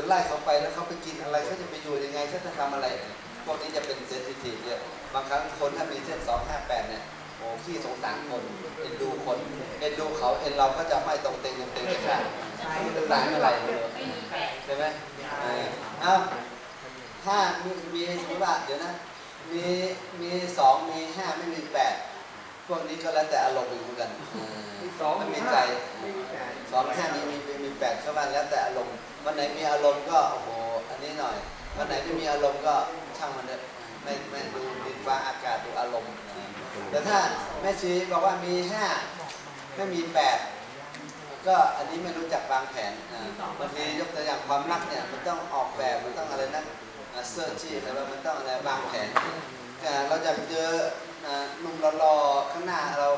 จะไล่เขาไปแล้วเขาไปกินอะไรเขาจะไปอยู่ยังไงเขาจะทำอะไรพวกนี้จะเป็นเซนซิทีฟเยอะบางครั้งคนถ้ามีเส้นสองห้าแปดเนี่ยโอ้ขี้สงสารคนเอ็นดูคนเอ็นดูเขาเอ็นเราก็จะไม่ตรงเต็งเต็งกันได้ไม่เป็นไรไม่เป็นไรไม่มีแปดใช่ไหมอ้าวถ้ามีมีสมมติว่าเดี๋ยวนะมีมีสองมีห้าไม่มีแปดพวกนี้ก็แล้วแต่อารมณ์เหมือนกันมีสองมันมีมีใจห้ามีแปดสองห้ามีมีมีแปดเข้ามาแล้วแต่อารมณ์ วันไหนมีอารมณ์ก็โอ้โหอันนี้หน่อยวันไหนไม่มีอารมณ์ก็ช่างมันเถอะไม่ไม่ดูดินฟ้าอากาศดูอารมณ์แต่ถ้าแม่ชีบอกว่ามีห้าไม่มีแปดก็อันนี้ไม่รู้จักวางแผนอ่าบางทียกตัวอย่างความรักเนี่ยมันต้องออกแบบมันต้องอะไรนะเสื้อชีพแต่ว่ามันต้องอะไรวางแผนอ่าเราจะเจอหนุ่มรอข้างหน้าเรา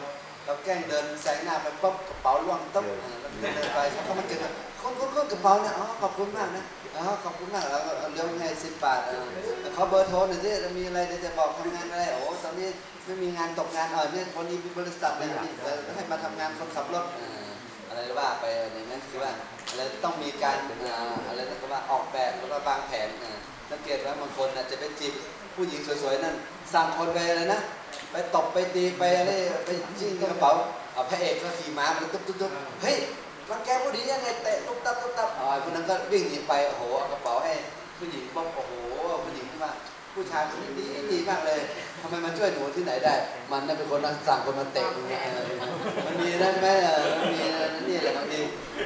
เราแกล้งเดินแซงหน้าไปปุ๊บกระเป๋าล่วงตุ๊บอ่าแล้วเดินไปเขาก็มาเก็บคนคนคนกระเป๋าเนี่ยอ๋อขอบคุณมากนะอ๋อขอบคุณมากแล้วก็เลี้ยงให้สิบบาทเออขอเบอร์โทรหน่อยสิมีอะไรเดี๋ยวจะบอกทำงานอะไรโอ้ตอนนี้ไม่มีงานตกงานเออเนี่ยคนนี้มีบริษัทอะไรนี่เออให้มาทำงานคนขับรถเอออะไรว่าไปอย่างนั้นคือว่าอะไรต้องมีการอ่าอะไรนะก็ว่าออกแบบแล้วก็วางแผนอ่าสังเกตว่าบางคนน่ะจะไปจีบผู้หญิงสวยๆนั่นสั่งคนไปเลยนะ ไปตบไปตีไปอะไรไปจิ้งกระเป๋าเอาพระเอกก็ขี่ม้ามันตุ๊บตุ๊บตุ๊บเฮ้ยรังแกผู้ดียังไงเตะตุ๊บตับตุ๊บตับอ๋อคนนั้นก็วิ่งหนีไปโอ้โหเอากระเป๋าให้ผู้หญิงบอกโอ้โหผู้หญิงว่าผู้ชายคนนี้ดีดีมากเลยทำไมมาช่วยหนูที่ไหนได้ มันน่ะเป็นคนสั่งคนมาเตะมึงเนี่ยเออมันมีนะใช่ไหมเออมันมีนะนี่แหละบางที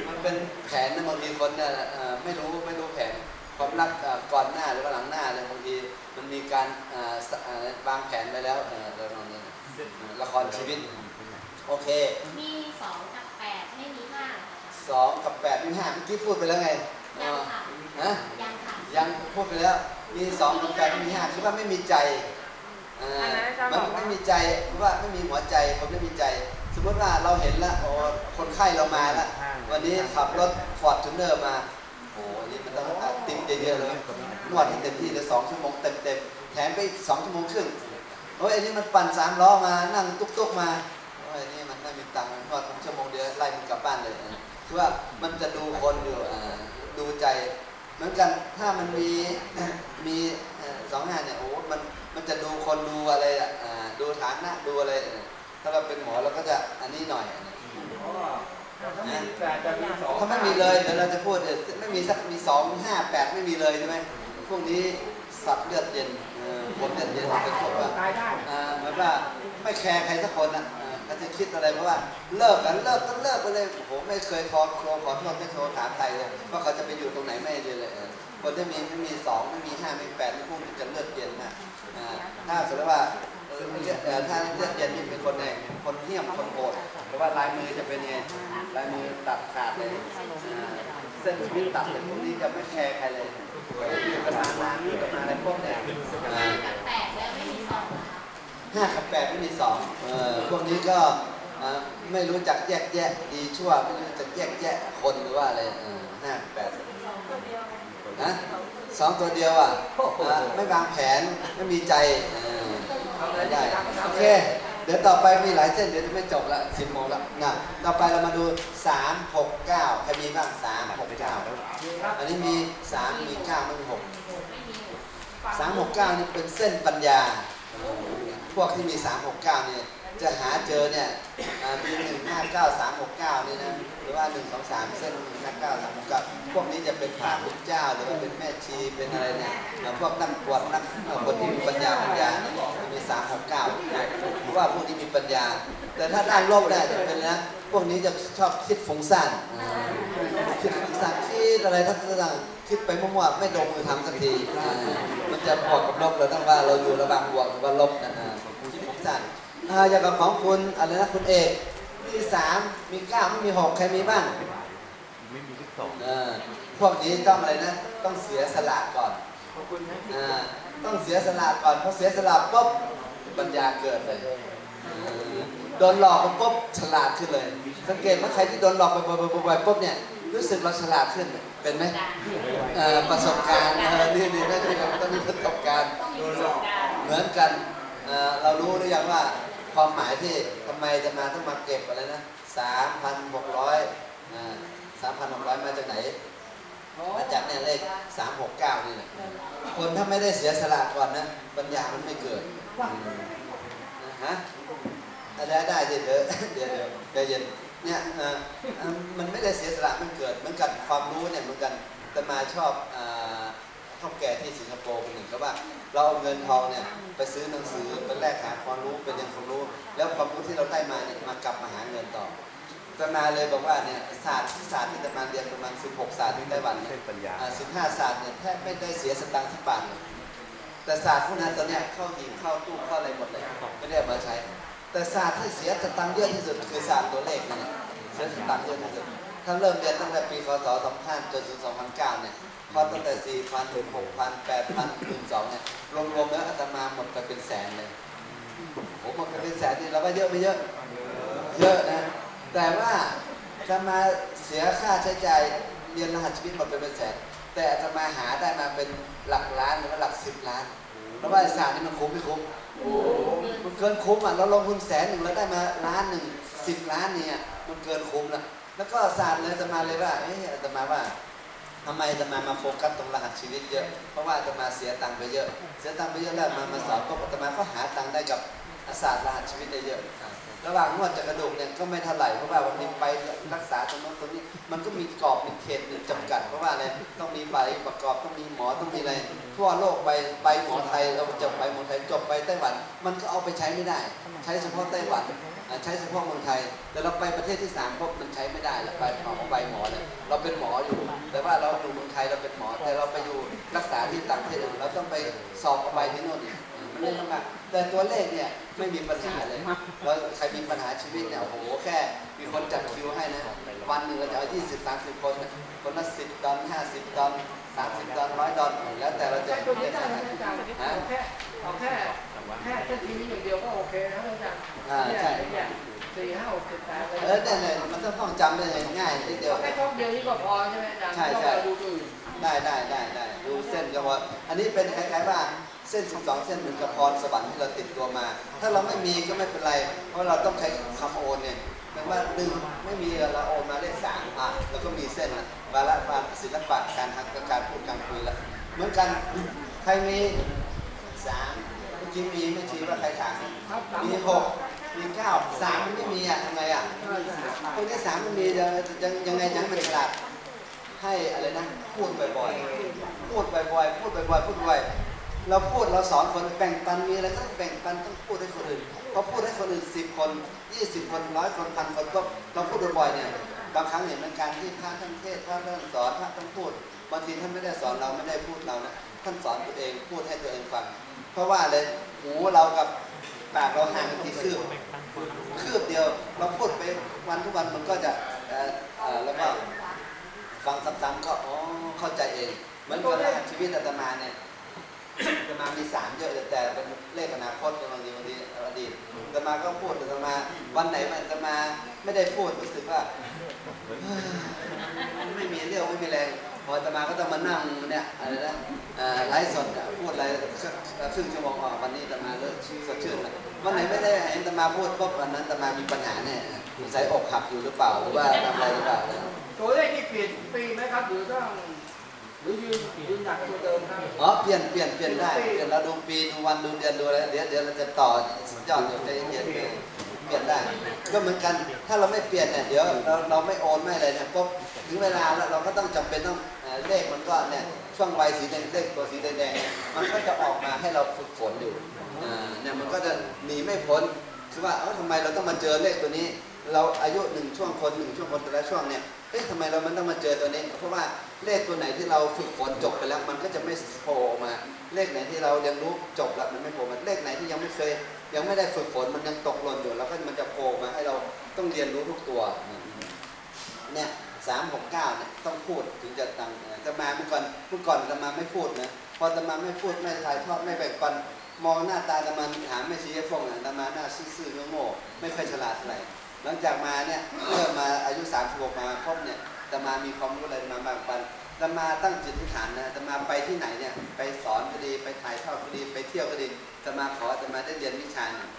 มันเป็นแผนนะบางทีคนเนี่ยเอ่อไม่รู้ไม่รู้แผนความรักเอ่อก่อนหน้าหรือว่าหลังหน้าเลยบางที มันมีการเอ่อสเอ่อวางแผนไปแล้วเออเราลองนี่ละครชีวิต โอเค มีสองกับแปดไม่มีห้าเหรอคะสองกับแปดมีห้าเมื่อกี้พูดไปแล้วไงยังค่ะฮะยังค่ะยังพูดไปแล้ว มีสองกับแปดมีห้าคือว่าไม่มีใจอ่ามันไม่มีใจเพราะว่าไม่มีหัวใจผมไม่มีใจ สมมติว่าเราเห็นแล้วโอ้คนไข้เรามาแล้ววันนี้ขับรถฟอร์จูเนอร์มาโอ้โหอันนี้มันต้องอัดติ๊มเยอะๆเลยน วดให้เต็มที่เลยสองชั่วโมงเต็มๆแถมไปอีกสองชั่วโมงครึ่งโอ้ยอันนี้มันปั่นสามล้อมานั่งตุ๊กๆมาโอ้ยอันนี่มันไม่มีตังค์นวดชั่วโมงเดียวไล่มันกลับบ้านเลยอะคือว่ามันจะดูคนอยู่อ่าดูใจ เหมือนกันถ้ามันมีมีเอ่อสองหน้าเนี่ยโอ้มันมันจะดูคนดูอะไรอะอ่าดูฐานะดูอะไรเออถ้าเราเป็นหมอเราก็จะอันนี้หน่อยอ๋อถ้ามีแปดจะมีสองถ้าไม่มีเลยเดี๋ยวเราจะพูดเออไม่มีสักมีสองห้าแปดไม่มีเลยใช่ไหม พวกนี้สัตว์เลือดเย็นเออผมเลือดเย็นเป็นพวกว่าตายได้อ่าเหมือนว่าไม่แคร์ใครสักคนอะอ่าเขาจะคิดอะไรเพราะว่าเลิกกันเลิกก็เลิกไปเลยผมไม่เคยขอโทรขอโทษไม่โทรถามใครเลยว่าเขาจะไปอยู่ตรงไหนไม่เลยเลยเออคนที่มีไม่มีสองไม่มีห้าไม่มีแปดไม่พวกนี้จะเลือดเย็นนะอ่าถ้าสมมติว่าเออเลือดเอ่อถ้าเลือดเย็นนี่เป็นคนไงคนเหี้ยมคนโหดเพราะว่าลายมือจะเป็นไงลายมือตัดขาดเลยอ่าเส้นชีวิตตัดเลยพวกนี้จะไม่แคร์ใครเลย กันมาอยู่กันมาอะไรพวกเนี้ยอ่ห้าับแปดแล้วไม่มีสองห้ากับแปดไม่มีสองเออพวกนี้ก็อ่าไม่รู้จักแยกแยะดีชั่วไม่รู้จักแยกแยะคนหรือว่าอะไรเออห้ากับแปดนะสองตัวเดียวอะอ่าไม่วางแผนไม่มีใจเออไม่ได้โอเค เดี๋ยวต่อไปมีหลายเส้นเดี๋ยวจะไม่จบละสิบโมงละนะต่อไปเรามาดูสามหกเก้าใครมีบ้างสามหกเก้าอันนี้มีสามมีเก้าไม่มีหกไม่มีสามหกเก้านี่เป็นเส้นปัญญา พวกที่มีสามหกเก้าเนี่ย จะหาเจอเนี่ยมีหนึ่งห้าเก้าสามหกเก้านี่นะหรือว่าหนึ่งสองสามเส้นหนึ่งห้าเก้าสามหกเก้าพวกนี้จะเป็นพระพุทธเจ้าหรือว่าเป็นแม่ชีเป็นอะไรเนี่ยพวกนักบวชนักคนที่มีปัญญาปัญญาจะมีสามหกเก้าเพราะว่าพวกที่มีปัญญา แต่ถ้าด้านโลกได้จะเป็นนะพวกนี้จะชอบคิดฟุ้งซ่านคิดฟุ้งซ่านคิดอะไรทั้งต่างคิดไปมั่วๆไม่ลงมือทำสักทีมันจะบวกกับลบเราต้องว่าเราอยู่ระหว่างบวกหรือว่าลบนะอ่าคิดฟุ้งซ่าน อ่าอย่างกับของคุณอะไรนะคุณเอกมีสามมีเก้าไม่มีหกใครมีบ้างไม่มีที่สองเออพวกนี้ต้องอะไรนะ ต้องเสียสละก่อนขอบคุณนะอ่าต้องเสียสละก่อนพอเสียสละปุ๊บปัญญาเกิดเลยเออโดนหลอกปุ๊บฉลาดขึ้นเลย สังเกตว่าใครที่โดนหลอกบ่อยๆๆๆปุ๊บเนี่ยรู้สึกเราฉลาดขึ้นเป็นไหมการเอ่อประสบการณ์เออนี่นี่ไม่ใช่ครับต้องมีประสบการณ์ต้องมีประสบการณ์เหมือนกันเอ่อเรารู้หรือยังว่า ความหมายที่ทำไมจะมาต้องมาเก็บอะไรนะสามพันหกร้อยสามพันหกร้อยมาจากไหน มาจากเนี่ยเลขคนถ้าไม่ได้เสียสละก่อนนะปัญญามันไม่เกิดนะฮะได้ได้เดี๋ยวเดี๋ยวเดี๋ยวเดี๋ยวเย็นเนี่ยมันไม่ได้เสียสละมันเกิดเหมือนกันความรู้เนี่ยเหมือนกันแต่มาชอบอ่า ท่าแก่ที่สิงคโปร์คนหนึ่งเขาว่า เราเอาเงินทองเนี่ยไปซื้อหนังสือไปแลกหาความรู้เป็นยังความรู้ แล้วความรู้ที่เราได้มาเนี่ยมากลับมาหาเงินต่อตมาเลยบอกว่าเนี่ยศาสตร์ศาสตร์ที่ตมาเรียนประมาณ 16 ศาสตร์ที่ไต้หวันเนี่ยเส้นปัญญาสิบห้าศาสตร์เนี่ยแทบไม่ได้เสียสตังค์สักบาทเลยแต่ศาสตร์พวกนั้นตอนเนี้ยเข้าหินเข้าตู้เข้าอะไรหมดเลยไม่ได้เอามาใช้ แต่ศาสตร์ที่เสียสตังค์เยอะที่สุดคือศาสตร์ตัวเลขนี่แหละเสียสตังค์เยอะที่สุดถ้าเริ่มเรียนตั้งแต่ปีคศ2000จนถึง2009เนี่ย พอตั้งแต่4,000ถึง6,000 8,000 12,000เนี่ยรวมๆแล้วอาตมาหมดไปเป็นแสนเลยผมหมดไปเป็นแสนนี่เราก็เยอะไม่เยอะ เยอะนะ แต่ว่าจะมาเสียค่าใช้จ่ายเรียนรหัสชีวิตหมดไปเป็นแสน แต่อาจะมาหาได้มาเป็นหลักล้านหรือว่าหลักสิบล้าน แล้วว่าศาสตร์นี่มันคุ้มไม่คุ้มมันเกินคุ้มอะเราลงทุนแสนหนึ่งแล้วได้มาล้านหนึ่งสิบล้านเนี่ยมันเกินคุ้มแล้วแล้วก็ศาสตร์เลยอาจะมาเลยว่าเอ้ยอาจะมาว่า ทำไมอาจะมามาโฟกัสตรงรหัสชีวิตเยอะ เพราะว่าอาจะมาเสียตังค์ไปเยอะ เสียตังค์ไปเยอะแล้วมามาสอนก็อาตมาก็หาตังค์ได้กับศาสตร์รหัสชีวิตได้เยอะ ระหว่างนวดจากกระดูกเนี่ยก็ไม่เท่าไหร่เพราะว่าวันนี้ไปรักษาตรงนั้นตรงนี้ มันก็มีกรอบมีเขตมีจำกัด เพราะว่าอะไร ต้องมีใบประกอบต้องมีหมอต้องมีอะไร ทั่วโลกใบใบหมอไทยเราจบใบหมอไทยจบไปไต้หวัน มันก็เอาไปใช้ไม่ได้ ใช้เฉพาะไต้หวันอ่า ใช้เฉพาะเมืองไทย แต่เราไปประเทศที่สามพวกมันใช้ไม่ได้แล้วใบของใบหมอเนี่ยเราเป็นหมออยู่ แต่ว่าเราอยู่เมืองไทยเราเป็นหมอ แต่เราไปอยู่รักษาที่ต่างประเทศเราต้องไปสอบเอาใบที่โน่นอีกมันเรื่องลำบากแต่ตัวเลขเนี่ยไม่มีปัญหาเลยแล้วใครมีปัญหาชีวิตเนี่ยโอ้โหแค่มีคนจัดคิวให้นะวันหนึ่งเราจะเอา20 30คนนะคนละ10ดอล50ดอล30ดอล100ดอลแล้วแต่เราจะตัวนี้เรียนได้ไหมอาจารย์เอาแค่เอาแค่แค่แค่ทีนี้อย่างเดียวก็โอเคนะอาจารย์ อ่าใช่เนี่ยสี่ห้าหกสิบแปดเออเนี่ยเนี่ยมันต้องต้องจำได้ง่ายนิดเดียว แค่ช่องเดียวนี้ก็พอใช่ไหมอาจารย์ใช่ใช่ไม่ต้องไปดูตัวอื่นได้ได้ได้ได้ดูเส้นก็พออันนี้เป็นคล้ายๆว่าเส้น 12 เส้นเหมือนกับพรสวรรค์ที่เราติดตัวมา ถ้าเราไม่มีก็ไม่เป็นไร เพราะเราต้องใช้คำโอนเนี่ยแปลว่าหนึ่งไม่มีเราโอนมาเลขสามอะแล้วก็มีเส้นนะวาระวาศิลปะการทักการพูดการคุยละเหมือนกันใครมีสามเมื่อกี้มีไม่ชี้ว่าใครถามครับสามมีหก มีเก้าสามมันไม่มีอะทำไงอะใช่ใช่พวกที่สามมันมีจะยังยังไงยังไม่ฉลาดให้อะไรนะพูดบ่อยๆ พูดบ่อยๆ พูดบ่อยๆ พูดบ่อยเราพูดเราสอนคนแบ่งปันมีอะไรต้องแบ่งปันต้องพูดให้คนอื่นพอพูดให้คนอื่นสิบคนยี่สิบคนร้อยคนพันคนก็เราพูดบ่อยๆเนี่ยบางครั้งเห็นมันการที่พระท่านเทศพระท่านสอนพระท่านพูดบางทีท่านไม่ได้สอนเราไม่ได้พูดเรานะท่านสอนตัวเองพูดให้ตัวเองฟังเพราะว่าเลยหูเรากับ ปากเราห่างกันที่คืบคืบเดียว เราพูดไปวันทุกวันมันก็จะแล้วก็ฟังซ้ำๆก็อ๋อเข้าใจเอง เหมือนกับชีวิตอาตมาเนี่ยอาตมามีสามเยอะแต่เป็นเลขอนาคตบางทีบางทีอดีตอาตมาก็พูดอาตมา วันไหนมันอาตมาไม่ได้พูดรู้สึกว่าไม่มีเรี่ยวไม่มีแรง พออาตมาก็ต้องมานั่งเนี่ยอะไรนะเอ่อไลฟ์สดอะพูดอะไรครึ่งชั่วโมงอะวันนี้อาตมาเลิกสดชื่นแล้ววันไหนไม่ได้เห็นตมาพูดปุ๊บวันนั้นตมามีปัญหาแน่สงสัยอกหักอยู่หรือเปล่าหรือว่าทำอะไรหรือเปล่าตัวเลขนี่เปลี่ยนทุกปีไหมครับหรือต้องหรือยืนยืนหยัดตัวเดิมครับอ๋อเปลี่ยนเปลี่ยนเปลี่ยนได้เปลี่ยนเราดูปีดูวันดูเดือนดูอะไรเดี๋ยวเดี๋ยวเราจะต่อยอดอยู่ใจเย็นๆเปลี่ยนได้ก็เหมือนกันถ้าเราไม่เปลี่ยนเนี่ยเดี๋ยวเราเราไม่โอนไม่อะไรเนี่ยปุ๊บถึงเวลาแล้วเราก็ต้องจำเป็นต้อง เลขมันก็เนี่ยช่วงวัยสีแดงเลขตัวสีแดงๆมันก็จะออกมาให้เราฝึกฝนอยู่เนี่ยมันก็จะหนีไม่พ้นคือว่าเอ้าทำไมเราต้องมาเจอเลขตัวนี้ เราอายุหนึ่งช่วงคนหนึ่งช่วงคนแต่ละช่วงเนี่ยเอ๊ะทำไมเรามันต้องมาเจอตัวนี้ เพราะว่าเลขตัวไหนที่เราฝึกฝนจบไปแล้ว มันก็จะไม่โผล่ออกมา เลขไหนที่เราเรียนรู้จบแล้วมันไม่โผล่มาเลขไหนที่ยังไม่เคย ยังไม่ได้ฝึกฝนมันยังตกหล่นอยู่แล้วก็มันจะโผล่มาให้เราต้องเรียนรู้ทุกตัวเนี่ย สามหกเก้าเนี่ยต้องพูดถึงจะตังจะมาเมื่อก่อนเมื่อก่อนจะมาไม่พูดนะพอจะมาไม่พูดไม่ถ่ายทอดไม่แบ่งปันมองหน้าตาตะมันถามไม่ชี้ฟงอะตะมาหน้าซื่อๆโง่ไม่ค่อยฉลาดเท่าไรหลังจากมาเนี่ยเริ่มมาอายุ36มหกมาครบเนี่ยตะมามีความรู้อะไรมาแบางปันตะมาตั้งจิตอธิษฐานนะตะมาไปที่ไหนเนี่ยไปสอนก็ดีไปถ่ายทอดก็ดีไปเที่ยวก็ดีตะมาขอตะมาได้เรียนวิชาเนี่ย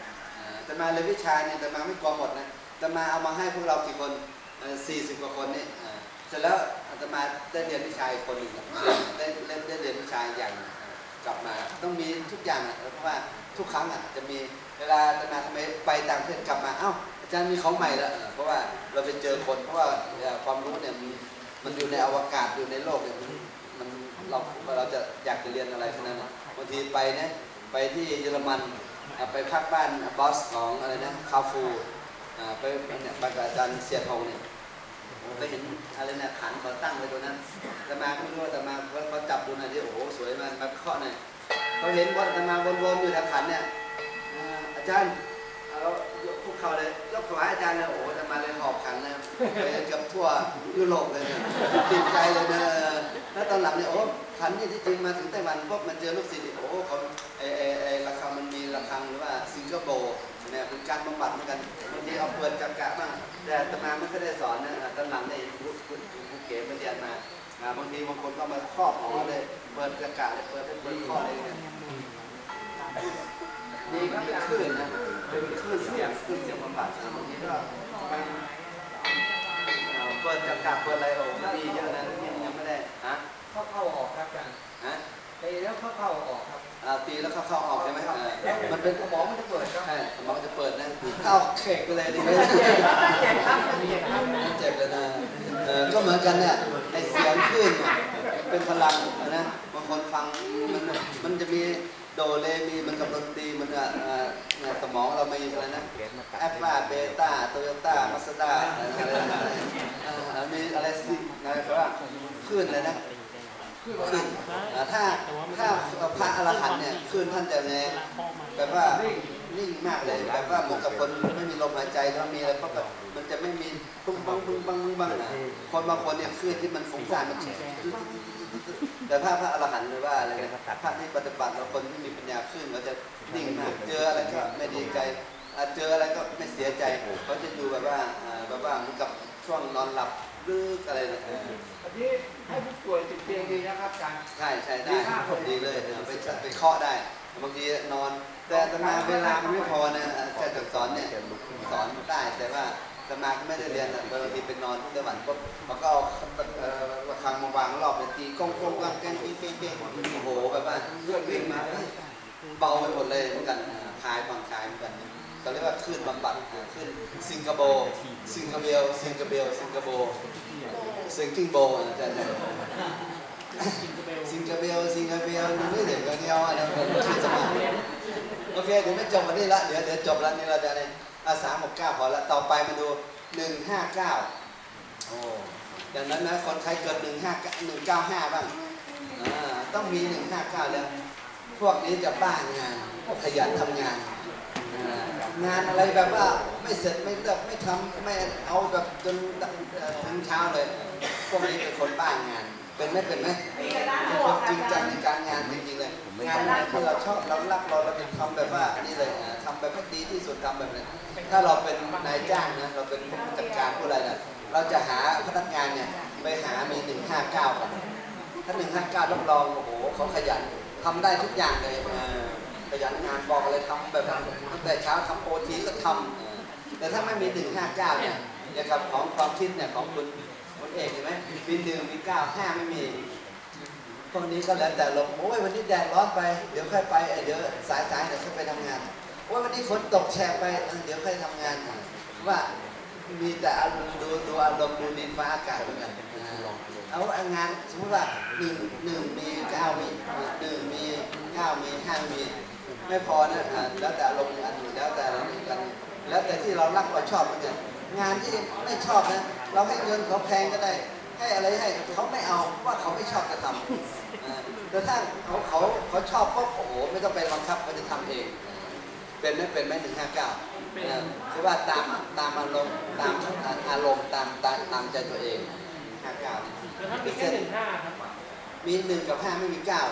ตะมาเรียนวิชาเนี่ยตะมาไม่กลัวหมดนะตะมาเอามาให้พวกเรากี่คน สี่สิบกว่าคนนี่เสร็จแล้วอาตมาได้เรียนวิชาคนหนึ่งอะได้ได้ได้เรียนวิชาอย่างกลับมาต้องมีทุกอย่างเพราะว่าทุกครั้งอะจะมีเวลาจะมาทำไมไปต่างประเทศกลับมาเอ้าอาจารย์มีของใหม่ล้วเพราะว่าเราไปเจอคนเพราะว่าความรู้เนี่ยมันมันอยู่ในอวกาศอยู่ในโลกเนี่ยมันมันเราเราจะอยากจะเรียนอะไรทั้งนั้นอะบางทีไปเนี่ยไปที่เยอรมันไปพักบ้านบอสของอะไรนะคาฟูไปเนี่ยไปกับอาจารย์เสียทองเนี่ย ไปเห็นอะไรเนี่ยขันเขาตั้งไว้ตรงนั้นแต่มาไม่รู้ว่าแต่มาเขาเขาจับดูหน่อยที่โอ้โหสวยมากมาเคาะหน่อยเขาเห็นว่าแต่มาวนๆอยู่แถวขันเนี่ยอ่าอาจารย์เรายกคุกเขาเลยยกขวาอาจารย์เลยโอ้โหแต่มาเลยหอบขันเลยไปกับทั่วยุโรปเลยเนี่ยติดใจเลยนะแล้วตอนหลังเนี่ยโอ้ขันที่จริงมาถึงไต้หวันปุ๊บมันเจอลูกศิษย์โอ้โหเขาไอไอไอระฆังมันมีระฆังหรือว่าซิงเกิลโบว์เนี่ยเป็นการบำบัดเหมือนกันบางทีเอาเปิดกะกะบ้าง แต่อาตมาไม่เคยได้สอนนะอ่าตอนหลังเนี่ยคุณคุณคุณเก๋ไปเรียนมาอ่าบางทีบางคนก็มาครอบหอเลย เปิดกระกาเลยเปิดให้เปิดข้อเลยเนี่ยนี่ก็เป็นคลื่นนะเป็นคลื่นเสียงคลื่นเสียงบำบัดนะบางทีก็ไปอ่าเปิดกระกาเปิดอะไรโอ้มีเยอะนะที่ยังไม่ได้ฮะเข้าเข้าออกครับอาจารย์ฮะไปแล้วเข้าเข้าออกครับ อ่าตีแล้วเข้าเข้าออกใช่ไหมอ่ามัมันนเป็เป็นนสมองมันจะเปิดครับใช่สมองจะเปิดนะเข้าเขกไปเลยดีไหมเจ็บครับเจ็บครับเจ็บเลยนะเออก็เหมือนกันเนี่ยไอเสียงคลื่นเนี่ยเป็นพลังนะบางคนฟังมันมันจะมีโดเลมีมันกับดนตรีมันอะอ่าในสมองเรามีอะไรนะแอปว่าเบต้าโตโยต้ามาสด้าอะไรนะอ่ามีอะไรสิอะไรก็ว่าคลื่นเลยนะ คลื่นอ่าถ้าถ้าพระอรหันต์เนี่ยคลื่นท่านจะแบบว่านิ่งมากเลยแบบว่าเหมือนกับคนไม่มีลมหายใจแล้วมีอะไรก็แบบมันจะไม่มีปุ้งปังปุ้งปังปุ้งปังนะคนบางคนเนี่ยคลื่นที่มันฟุ้งซ่านมันแต่ถ้าพระอรหันต์หรือว่าอะไรนี่ยพระที่ปฏิบัติแล้วคนที่มีปัญญาคลื่นเขาจะนิ่งมากเจออะไรก็ไม่ดีใจเจออะไรก็ไม่เสียใจเขาจะอยู่แบบว่าแบบว่าเหมือนกับช่วงนอนหลับ ลึกอะไรนะเอออันนี้ให้ผู้ป่วยติดเตียงดีนะครับอาจารย์ ใช่ใช่ได้ดีเลยเออไปไปเคาะได้บางทีนอน แต่อาตมาเวลามันไม่พอนะอาจารย์สอนเนี่ยสอนได้แต่ว่าอาตมาก็ไม่ได้เรียนอะบางทีเป็นนอนที่ไต้หวันปุ๊บมันก็เอาเอ่อระฆังมาวางรอบเลยตีก้องก้องก้องแกงเก้งเก้งเก้งโอ้โหแบบว่าเลือดวิ่งมาเอ้ยเบาไปหมดเลยเหมือนกันอ่าคลายบางคลายเหมือนกัน เขาเรียกว่าคลื่นบำบัดอ่าคลื่นซิงคโปร์ซิงคโปร์ซิงคโปร์ซิงคโปร์ซิงคิงโบอาจารย์สิงคโปร์ซิงคโปร์มันไม่เด็กกันเดียวอะนะมันชื่อสมัครโอเคเดี๋ยวไม่จบวันนี้ละเดี๋ยวเดี๋ยวจบแล้วนี่เราจะเนี่ยอาสามหกเก้าพอละต่อไปมาดูหนึ่งห้าเก้าโอ้ย่างนั้นนะคนใครเกิดหนึ่งห้าหนึ่งเก้าห้าบ้างต้องมีหนึ่งห้าเก้าแล้ว พวกนี้จะบ้างานพวกขยันทำงานอ่า งานอะไรแบบว่าไม่เสร็จไม่เลิกไม่ทำไม่เอาแบบจนถึงเช้าเลย พวกนี้เป็นคนบ้างาน เป็นไหมเป็นไหมเป็นคนจริงจังในการงานจริงๆเลยงานไหนที่เราชอบเรารักเราเราจะทำแบบว่านี่เลยอ่าทำแบบให้ดีที่สุดทำแบบนี้ถ้าเราเป็นนายจ้างนะเราเป็นผู้จัดการผู้อะไรนะเราจะหาพนักงานเนี่ยไปหามีหนึ่งห้าเก้ากันถ้าหนึ่งห้าเก้ารับรองโอ้โหเขาขยันทำได้ทุกอย่างเลย ยันงานบอกอะไรทำแบบตั้งแต่เช้าทำโอทีก็ทำอ่าแต่ถ้าไม่มีหนึ่งห้าเก้าเนี่ยนะครับของความคิดเนี่ยของคุณคุณเอกเห็นไหมมีหนึ่งมีเก้าห้าไม่มีพวกนี้ก็แล้วแต่ลมโอ้ยวันนี้แดดร้อนไปเดี๋ยวค่อยไปเดี๋ยวสายสายเดี๋ยวค่อยไปทำงานโอ้ยวันนี้ฝนตกแฉะไปเดี๋ยวค่อยทำงาน ว่ามีแต่อารมณ์ดูดูอารมณ์ดูดินฟ้าอากาศเหมือนกันเอางานสมมติว่าหนึ่งหนึ่งมีเก้ามีหนึ่งมีเก้ามีห้ามี ไม่พอนะอ่าแล้วแต่อารมณ์อันหนึ่งแล้วแต่อะไรกันแล้วแต่ที่เรารักเราชอบเหมือนกันงานที่ไม่ชอบนะเราให้เงินเขาแพงก็ได้ ให้อะไรให้เขาไม่เอาว่าเขาไม่ชอบจะทำอ่าแต่ถ้าเขาเขาเขาชอบปุ๊บโอ้โหไม่ต้องไปบังคับเขาจะทำเอง เป็นไหมเป็นไหมหนึ่งห้าเก้าคือว่าตามตามอารมณ์ตามอารมณ์ตามตามตามใจตัวเองห้าเก้าแต่ถ้ามีแค่หนึ่งห้าครับมีหนึ่งกับห้าไม่มีเก้า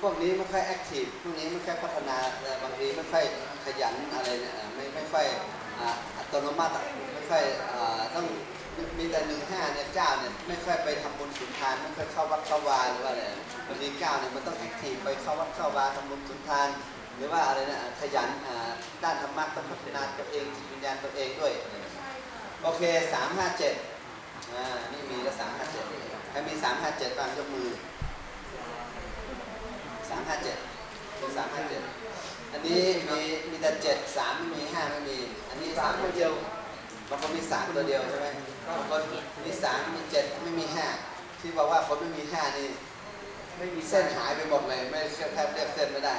พวกนี้ไม่ค่อยแอคทีฟพวกนี้ไม่ค่อยพัฒนาบางทีไม่ค่อยขยันอะไรเนี่ยไม่ไม่ค่อยอ่าอัตโนมัติไม่ค่อยอ่ต้องมีแต่หนึ่งห้าเนี่ยเก้าเนี่ยไม่ค่อยไปทำบุญสุนทานไม่ค่อยเข้าวัดเข้าวาหรือว่าอะไรบางทีเก้าเนี่ยมันต้องแอคทีฟไปเข้าวัดเข้าวาทำบุญสุนทาน หรือว่าอะไรเนะขยันด้านธรรมะต้องพัฒนาตัวเองจิตวิญญาณตัวเองด้วยโอเคสามห้าเจ็ดอ่านี่มีแล้วสามห้าเจ็ดใครมีสามห้าเจ็ดบ้างยกมือ สามห้าเจ็ดสามห้าเจ็ดอันนี้มีมีแต่เจ็ดสามไม่มีห้าไม่มี อันนี้สามตัวเดียวบางคนมีสามตัวเดียวใช่ไหมบางคนมีสามมีเจ็ดไม่มีห้าที่บอกว่าคนไม่มีห้านี่ไม่มีเส้นหายไปหมดเลย ไม่แทบเรียกเส้นไม่ได้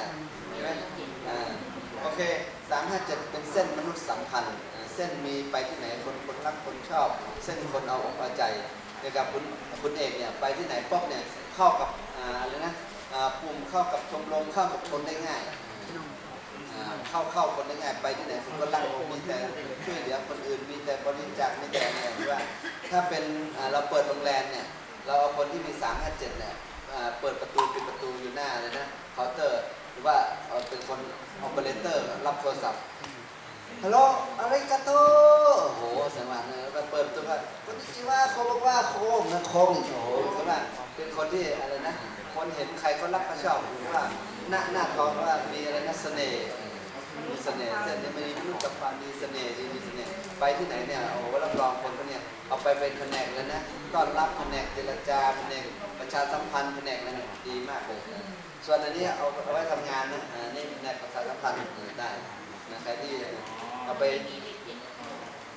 ใช่ไหมอ่าโอเคสามห้าเจ็ดเป็นเส้นมนุษย์สัมพันธ์เส้นมีไปที่ไหนคนคนรักคนชอบ เส้นคนเอาอกเอาใจนะครับคุณคุณเอกเนี่ยไปที่ไหนป๊อบเนี่ยเข้ากับอ่าอะไรนะ ปุ่มเข้ากับชมรมเข้ากับคนได้ง่ายเข้าเข้าคนได้ง่ายไปที่ไหนคุณก็รักมีแต่ช่วยเหลือคนอื่นมีแต่บริจาคมีแต่อะไรที่ว่าถ้าเป็นเราเปิดโรงแรมเนี่ยเราเอาคนที่มีสามห้าเจ็ดเนี่ยเปิดประตูปิดประตูอยู่หน้าเลยนะเคาน์เตอร์หรือว่าเป็นคนออเปอเรเตอร์รับโทรศัพท์ฮัลโหลอะไรกาโตโอ้โหเสังหวะเนี่ยแล้วเปิดประตูว่าคุณจิว่าโคบอกว่าโคงนะโคงโอ้โหใช่ไหมเป็น คนที่อะไรนะ คนเห็นใครก็รักก็ชอบหรือว่าหน้าหน้าทองว่ามีอะไรนะเสน่ห์มีเสน่ห์เส้นนี้มีรูปกับความมีเสน่ห์ดีมีเสน่ห์ไปที่ไหนเนี่ยโอ้โหรับรองคนคนเนี้ยเอาไปเป็นแผนกเลยนะต้อนรับแผนกเจรจาแผนกประชาสัมพันธ์แผนกนั้นดีมากเลยส่วนอันนี้เอาเอาไว้ทำงานนะอ่านี่แผนกประชาสัมพันธ์ได้นะใครที่เอาไป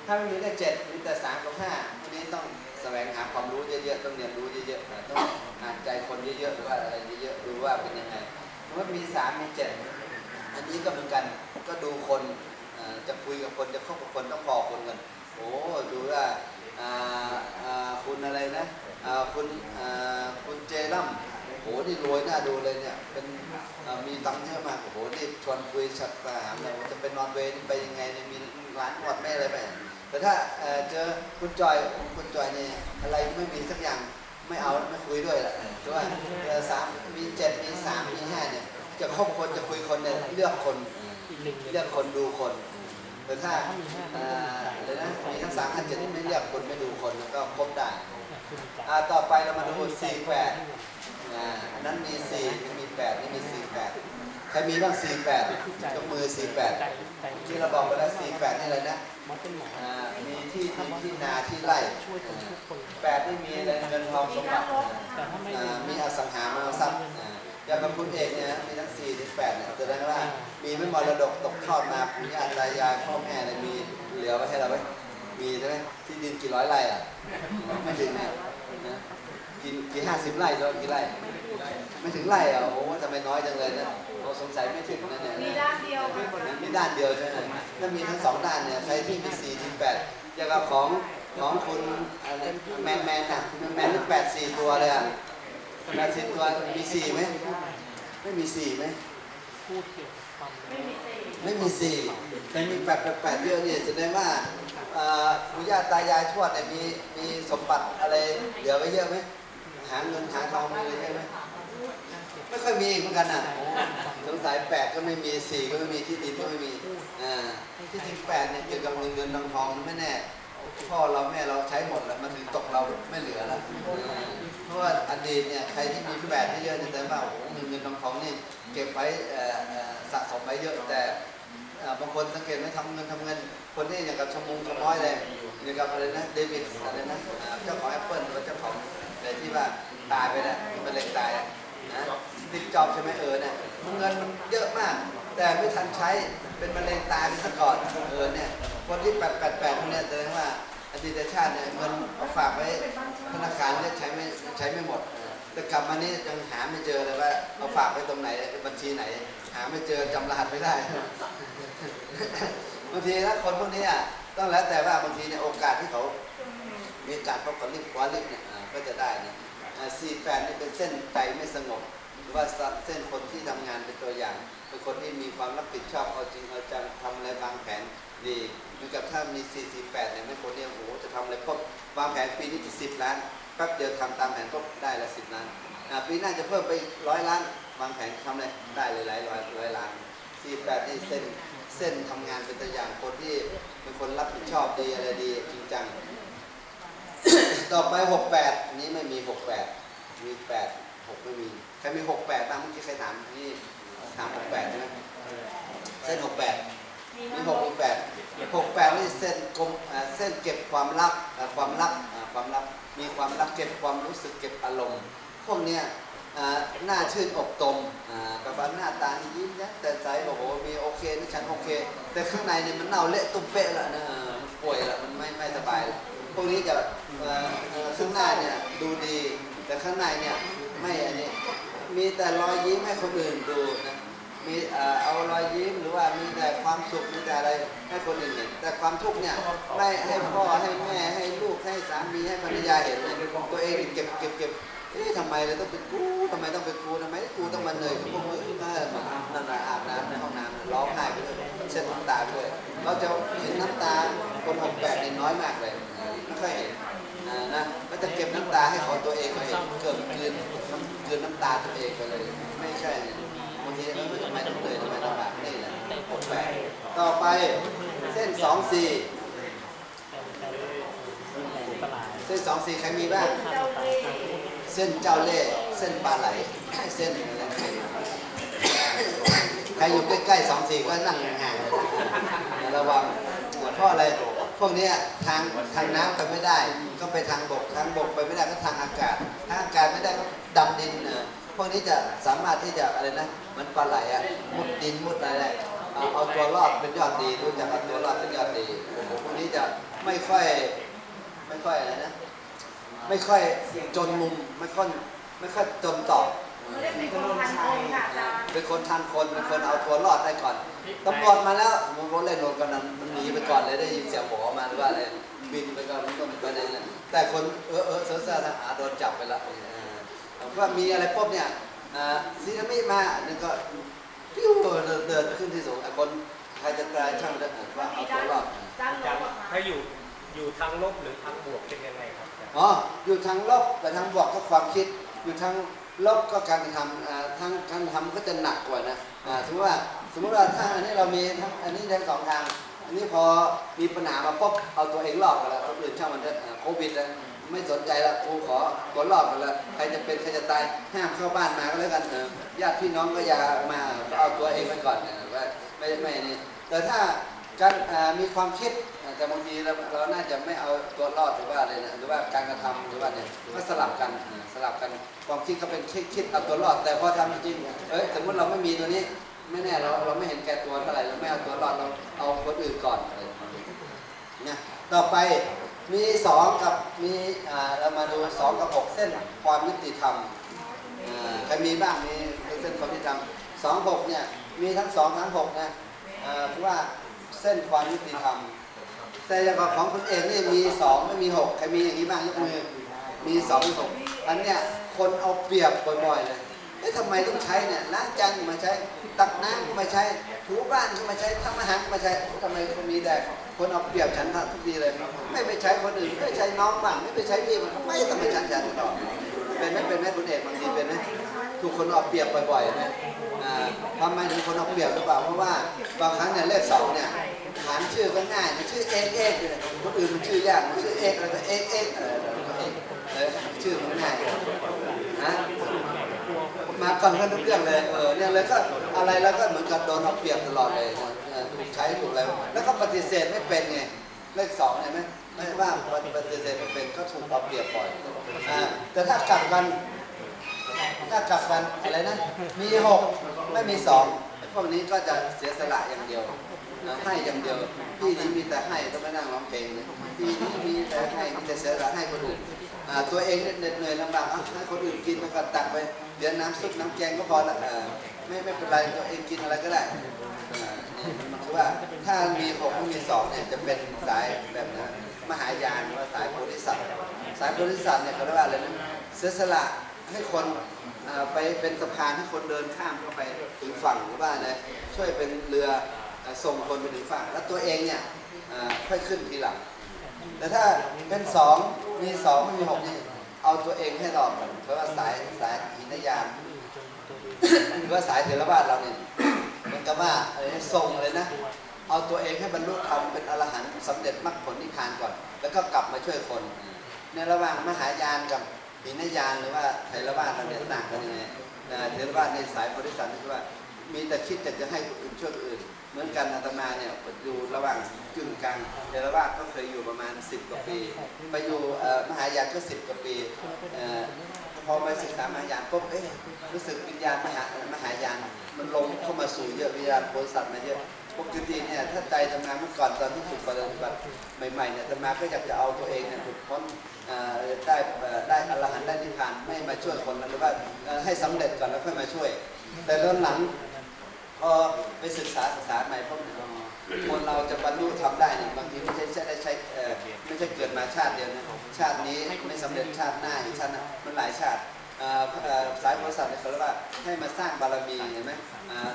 ถ้าไม่มีเลขเจ็ดมีแต่สามกับห้าพวกนี้ต้อง แสวงหาความรู้เยอะๆต้องเรียนรู้เยอะๆต้องอ่านใจคนเยอะๆหรือว่าอะไรเยอะๆดูว่าเป็นยังไงสมมติมีสามมีเจ็ดอันนี้ก็เหมือนกันก็ดูคนจะคุยกับคนจะคบกับคนต้องพอคนกันโอ้ดูว่าคุณอะไรนะคุณคุณเจลัมโอ้โหนี่รวยน่าดูเลยเนี่ยเป็นมีตังค์เยอะมากโอ้โหนี่ชวนคุยชักตามเลยว่าจะไปนอร์เวนไปยังไงเนี่ยมีร้านนวดแม่อะไรไป แต่ถ้าเอ่อเจอคุณจอยโอ้คุณจอยเนี่ยอะไรไม่มีสักอย่างไม่เอาไม่คุยด้วยแหละเพราะว่าเอ่อสามมีเจ็ดมีสามมีห้าเนี่ยจะคบคนจะคุยคนเนี่ยเลือกคนเลือกคนดูคนแต่ถ้าเอ่ออะไรนะมีทั้งสามห้าเจ็ดไม่เลือกคนไม่ดูคนแล้วก็คบได้อ่าต่อไปเรามาดูสี่แปดอ่าอันนั้นมีสี่มีแปดนี่มีสี่แปด ใครมีบ้างสีแปดยกมือสีแปดที่เราบอกไปแล้วสีแปดนี่อะไรนะมีที่ดินที่นาที่ไร่แปดไม่มีอะไรเงินทองสมบัติมีอสังหาริมทรัพย์อย่างกับคุณเอกเนี่ยมีทั้งสี่ถึงแปดเนี่ยแสดงว่ามีไม่มรดกตกทอดมาปู่ย่าตายายพ่อแม่เนี่ยมีเหลือไว้ให้เราไหมมีใช่ไหมที่ดินกี่ร้อยไร่อะไม่ถึงเนะ นะกี่กี่ห้าสิบไร่หรือว่ากี่ไร่ ไม่ถึงไร่อะโอ้โหทำไมน้อยจังเลยนะเราสงสัยไม่ถึงนะเนี่ยมีด้านเดียวค่ะมีด้านเดียวใช่ไหมถ้ามีทั้งสองด้านเนี่ยใครที่มีสี่ถึงแปดอย่างกับของของคุณอะไรแมนแมนอะคุณแมนนี่แปดสี่ตัวเลยอะแปดสี่ตัวมีสี่ไหมไม่มีสี่ไหมไม่มีสี่ไม่มีสี่แต่มีแปดแปดแปดเยอะเนี่ยแสดงว่าเอ่อ ปู่ย่าตายายทวดเนี่ยมีมีสมบัติอะไรเหลือไว้เยอะไหมหาเงินหาทองมีอะไรเยอะไหมไม่ค่อยมีเหมือนกันอะสงสัยแปดก็ไม่มีสี่ก็ไม่มีที่ดินก็ไม่มีอ่าที่ดินแปดเนี่ยเกี่ยวกับเงินเงินทองทองไม่แน่พ่อเราแม่เราใช้หมดแล้วมันถึงตกเราไม่เหลือแล้วเพราะว่าอดีตเนี่ยใครที่มีแปดเยอะเนี่ยแต่ว่าโอ้เงินเงินทองทองนี่เก็บไว้สะสมไว้เยอะแต่บางคนสังเกตไหมทำเงินทำเงิน คนที่อย่างกับชมงชมน้อยเลยอย่างกับอะไรนะเดวิดอะไรนะเจ้าของแอปเปิลหรือว่าเจ้าของอะไรที่ว่าตายไปแล้วมันเลยตายนะติดจอบใช่ไหมเออเนี่ยเงินมันเยอะมาก แต่ไม่ทันใช้เป็นมะเร็งตายไปซะก่อนเออเนี่ยคนที่แปดแปดแปดคนเนี่ยแสดงว่าอดีตชาติเนี่ยเงินเอาฝากไว้ธนาคารเนี่ยใช้ไม่ใช้ไม่หมดแต่กลับมานี่ยังหาไม่เจอเลยว่าเอาฝากไว้ตรงไหนบัญชีไหน หาไม่เจอจำรหัสไม่ได้ บางทีถ้าคนพวกนี้อะต้องแล้วแต่ว่าบางทีเนี่ยโอกาสที่เขามีการพบกับลิตคว้าลิฟต์เนี่ยก็จะได้นี่สี่แปดนี่เป็นเส้นใจไม่สงบหรือว่าเส้นคนที่ทำงานเป็นตัวอย่างเป็นคนที่มีความรับผิดชอบเอาจริงเอาจังทำอะไรวางแผนดีเหมือนกับถ้ามี448เนี่ยไม่คนเนี่ยโอ้โหจะทำอะไรครบวางแผนปีนี้จะสิบล้านแป๊บเดียวทำตามแผนก็ได้ละสิบล้านปีหน้าจะเพิ่มไปร้อยล้านวางแผนทำอะไรได้เลยหลายร้อยร้อยล้าน48นี่เส้น เส้นทำงานเป็นตัวอย่างคนที่เป็นคนรับผิดชอบดีอะไรดีจริงจัง ต่อไป68อันนี้ไม่มี68มี8 6ไม่มีใครมี68บ้างเมื่อกี้ใครถามนี่ถาม68ใช่ไหมเส้น68มีมีทั้ง6มี8 68นี่เส้นกลมอ่เส้นเก็บความลับความลับความลับมีความลับเก็บความรู้สึกเก็บอารมณ์พวกเนี้ย หน้าชื่นอกตมอ่าแบบว่าหน้าตานี่ยิ้มแย้มแต่ใสโอ้โหมีโอเคนี่ฉันโอเค แต่ข้างในเนี่ยมันเน่าเละตุ้มเป๊ะล้วนะมันป่วยล้วมันไม่ไม่สบายล้วพวกนี้จะเอ่อเอ่อข้างหน้าเนี่ยดูดี แต่ข้างในเนี่ยไม่อันนี้มีแต่รอยยิ้มให้คนอื่นดูนะมีเอ่อเอารอยยิ้มหรือว่ามีแต่ความสุขมีแต่อะไรให้คนอื่นเห็นแต่ความทุกข์เนี่ยไม่ให้พ่อให้แม่ให้ลูกให้สามีให้ภรรยาเห็นเลยตัวเองเก็บเก็บเก็บ เอ๊ะทำไมเราต้องเป็นกูทำไมต้องเป็นกูทำไมกูต้องมาเหนื่อยกับพวกมึงเออมานั่นน่ะอาบน้ำในห้องน้ำร้องไห้ไปเลยเช็ดน้ำตาไปเลยเราจะเห็นน้ำตาคนหกแปดนี่น้อยมากเลยไม่ค่อยเห็นนะก็จะเก็บน้ำตาให้ของตัวเองไปเกิดคืนคืนน้ำตาตัวเองไปเลย ไม่ใช่บางทีเราไม่ทำไมต้องเหนื่อยทำไมลำบากนี่แหละหกแปดต่อไปเส้นสองสี่เส้นสองสี่ใครมีบ้าง เส้นเจ้าเล่เส้นปลาไหลเส้นอะไรใครอยู่ใกล้ๆสองสี่ก็นั่งห่างๆระวังเพราะอะไรพวกนี้ทางทางน้ำไปไม่ได้ ก็ไปทางบกทางบกไปไม่ได้ก็ทางอากาศทางอากาศไม่ได้ก็ดำดินเออพวกนี้จะสามารถที่จะอะไรนะมันปลาไหลอะมุดดินมุดอะไรเอาเอาตัวรอดเป็นยอดดีรู้จักเอาตัวรอดเป็นยอดดีพวกนี้จะไม่ค่อยไม่ค่อยอะไรนะ ไม่ค่อยจนมุมไม่ค่อยไม่ค่อยจนตอบไม่ได้เป็นคนพันคนค่ะอาจารย์เป็นคนทันคนเป็นคนเอาตัวรอดได้ก่อนตำรวจมาแล้วมันก็เล่นโดนกันนั้นมันหนีไปก่อนเลยได้ยินเสียงหมอมาหรือว่าอะไรบินไปก่อนมันก็ไปไหนนะแต่คนเออเออเสือเสือทหารโดนจับไปละเออว่ามีอะไรปุ๊บเนี่ยอ่าซีนามิมานี่ก็ปิ้วเดินเดินขึ้นที่สูงไอ้คนใครจะตายช่างจะว่าเอาตัวรอดด้านลอาจารบย์ออกมาถ้าอยู่ อยู่ทางลบหรือทางบวกเป็นยังไงครับอาจารย์อ๋ออยู่ทางลบแต่ทางบวกก็ความคิด อยู่ทางลบก็การกระทำอ่าทางการทำก็จะหนักกว่านะอ่าสมมติว่าสมมติว่าถ้าอันนี้เรามีทั้งอันนี้ทั้งสองทาง อันนี้พอมีปัญหามาปุ๊บเอาตัวเองรอดกันแล้วคนอื่นช่างมันเถอะอ่าโควิดแล้วไม่สนใจละกูขอตัวรอดกันแล้วใครจะเป็นใครจะตายห้ามเข้าบ้านมาก็แล้วกันเออญาติพี่น้องก็อย่ามาก็เอาตัวเองไปก่อนว่าไม่ไม่นี่แต่ถ้าการอ่ามีความคิด แต่บางทีเราเราน่าจะไม่เอาตัวรอดหรือว่าอะไรนะหรือว่าการกระทำหรือว่าเนี่ยก็สลับกันสลับกันความคิดก็เป็นคิดเอาตัวรอด แต่พอทำจริงเอ้ยสมมติเราไม่มีตัวนี้ไม่แน่เราเราไม่เห็นแก่ตัวเท่าไหร่เราไม่เอาตัวรอดเราเอาคนอื่นก่อนอะไรประมาณนี้นะต่อไปมีสองกับมีอ่าเรามาดูสองกับหกเส้นความยุติธรรมอ่าใครมีบ้างมีเส้นความยุติธรรมสองหกเนี่ยมีทั้งสองทั้งหกนะอ่าเพราะว่าเส้นความยุติธรรม แต่อย่างของคุณเอกนี่มีสองไม่มีหกใครมีอย่างนี้บ้างยกมือ มีสองมีหกอันเนี้ยคนเอาเปรียบบ่อยๆเลยเอ๊ะทำไมต้องใช้เนี่ยล้างจานมาใช้ ตักน้ำก็มาใช้ ถูบ้านก็มาใช้ทำอาหารก็มาใช้ทำไมคนมีแต่คนเอาเปรียบฉันทุกทีเลย ไม่ไปใช้คนอื่นไม่ใช้น้องบ้างไม่ไปใช้พี่มันไม่ต้องมาฉันฉันตลอดเป็นไหมเป็นไหมคุณเอกบางทีเป็นไหม ถูกคนเอาเปรียบบ่อยๆนะอ่าทำไมถึงคนเอาเปรียบหรือเปล่าเพราะว่าบางครั้งเนี่ยเลขสองเนี่ยหารชื่อก็ง่ายนชื่อเอกเอ็กเลยคนอื่นมันชื่อยากมันชื่อเอกแล้วก็เอกเอกเออแล้วก็เอกเออชื่อมันง่ายนะมาก่อนก็ทุกเรื่องเลยเออเนี่ยเลยก็อะไรแล้วก็เหมือนกับโดนเอาเปรียบตลอดเลยถูกใช้ถูกอะไรแล้วก็ปฏิเสธไม่เป็นไงเลขสองเห็นไหมไม่ว่าปฏิเสธไม่เป็นก็ถูกเอาเปรียบบ่อยอ่าแต่ถ้ากลับกัน ถ้ากลับกันอะไรนะ มีหกไม่มีสองพวกนี้ก็จะเสียสละอย่างเดียวนะให้อย่างเดียวพี่นี้มีแต่ให้ต้องไม่นั่งร้องเพลงเลยพี่นี้มีแต่ให้มีแต่เสียสละให้คนอื่นตัวเองเหน็ดเหนื่อยลำบากอาให้คนอื่นกินแล้วก็ตักไปเดี๋ยวน้ำซุปน้ำแกงก็พอละไม่ไม่เป็นไรตัวเองกินอะไรก็ได้นี่มันคือว่าถ้ามีหกไม่มีสองเนี่ยจะเป็นสายแบบนั้นมหายานว่าสายโพธิสัตว์สายโพธิสัตว์เนี่ยเขาเรียกว่าอะไรนะเสียสละให้คน ไปเป็นสะพานให้คนเดินข้ามเข้าไปถึงฝั่งหรือว่าอะไรช่วยเป็นเรือส่งคนไปถึงฝั่ง แล้วตัวเองเนี่ยค่อยขึ้นทีหลัง แต่ถ้าเป็นสองมีสองไม่มีหกนี่เอาตัวเองให้รอดก่อนเพราะว่าสายสายหินยานหรือว่าสายเทรวาสเราเนี่ยมันกับว่าอะไรส่งเลยนะเอาตัวเองให้บรรลุธรรมเป็นอรหันต์สำเร็จมรรคผลนิพพานก่อน แล้วก็กลับมาช่วยคน ในระหว่างมหายานกับ หินยานหรือว่าเทรวาสเราเนี่ยต่างกันยังไงเทรวาสในสายบริษัทที่ว่า มีแต่คิดแต่จะให้คนอื่นช่วยอื่น เหมือนกันอาตมาเนี่ยอยู่ระหว่างกึ่งกลางเทรวาสก็เคยอยู่ประมาณ 10 กว่าปีไปอยู่มหายานก็ 10 กว่าปีพอมาศึกษามหายานปุ๊บเอ๊ะรู้สึกวิญญาณมหามหายานมันลงเข้ามาสู่เยอะวิญญาณโพธิสัตว์มาเยอะปกติเนี่ยถ้าใจทำงานเมื่อก่อนตอนที่ฝึกปฏิบัติใหม่ๆเนี่ยธรรมาก็อยากจะเอาตัวเองเนี่ยหลุดพ้น ได้ได้อรหันต์ได้นิพพานไม่มาช่วยคนหรือว่าเอ่อให้สำเร็จก่อนแล้วค่อยมาช่วย แต่ตอนหลังพอไปศึกษาศึกษาใหม่พบเนี่ยอ๋อคนเราจะบรรลุทำได้เนี่ยบางทีไม่ใช่ใช่ได้ใช้ไม่ใช่เกิดมาชาติเดียวนะชาตินี้ไม่สำเร็จชาติหน้าอีกชาติน้ามันหลายชาติสายโพธิสัตว์เขาเรียกว่าให้มาสร้างบารมีเห็นไหม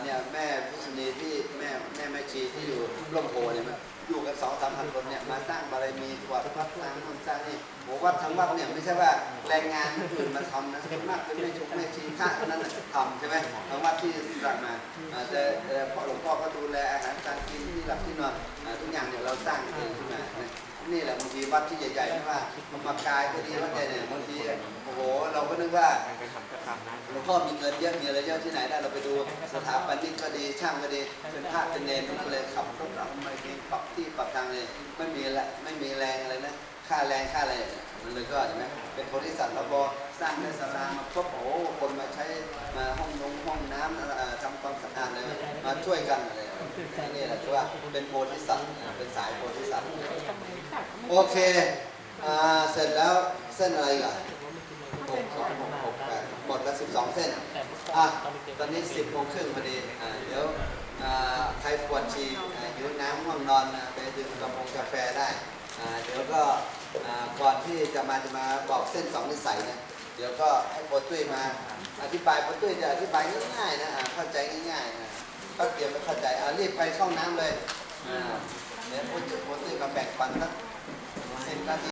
เนี่ยแม่พิษณีที่แม่แม่แม่ชีที่อยู่ร่มโพเนี่ยมัน อยู่กันสองสามพันคนเนี่ยมาสร้างบารมีกว่าวัดสร้างคนสร้างนี่โหวัดทั้งวัดเนี่ยไม่ใช่ว่าแรงงานอื่นมาทำนะส่วนมากเป็นไม่ชุกไม่ชีพระเท่านั้นทำใช่ไหมทั้งวัดที่สร้างมาแต่พ่อหลวงพ่อก็ดูแลอาหารการกินที่หลับที่นอนทุกอย่างเนี่ยเราสร้างเองขึ้นมา นี่แหละบางทีวัดที่ใหญ่ๆไม่ว่าธรรมกายก็ดีวัดใหญ่เนี่ยบางทีโอ้โหเราก็นึกว่าหลวงพ่อมีเงินเยอะมีอะไรเยอะที่ไหนได้เราไปดูสถาปนิกก็ดีช่างก็ดีเป็นพระเป็นเนรมันก็เลยขับรถเราไม่เองปรับที่ปรับทางเลยไม่มีละไม่มีแรงอะไรนะค่าแรงค่าอะไรมันเลยก็ใช่ไหมเป็นโพธิสัตว์เราบอสร้างได้สลามาครบโอ้คนมาใช้มาห้องนงห้องน้ำทำความสะอาดเลยมาช่วยกันอะไร นี่แหละคือว่าเป็นโพธิสัตว์เป็นสายโพธิสัตว์โอเคอ่าเสร็จแล้วเส้นอะไรอีก่ะหกสองหกหกแปดหมดละสิบสองเส้นอะตอนนี้สิบโมงครึ่งพอดีอ่าเดี๋ยวอ่าใครปวดฉี่อ่าหิวน้ำง่วงนอนไปดื่มกาแฟกาแฟได้อ่าเดี๋ยวก็อ่าก่อนที่จะมาจะมาบอกเส้นสองนิสัยเนี่ยเดี๋ยวก็ให้โปรตุ้ยมาอธิบายโปรตุ้ยจะอธิบายง่ายๆนะเข้าใจง่ายๆนะ ก็เตรียมไปเข้าใจอรีบไปเข้าน้ำเลยเดี๋ยวพูดจุดพูดตื่นมาแบ่งปันนะกสิบนาที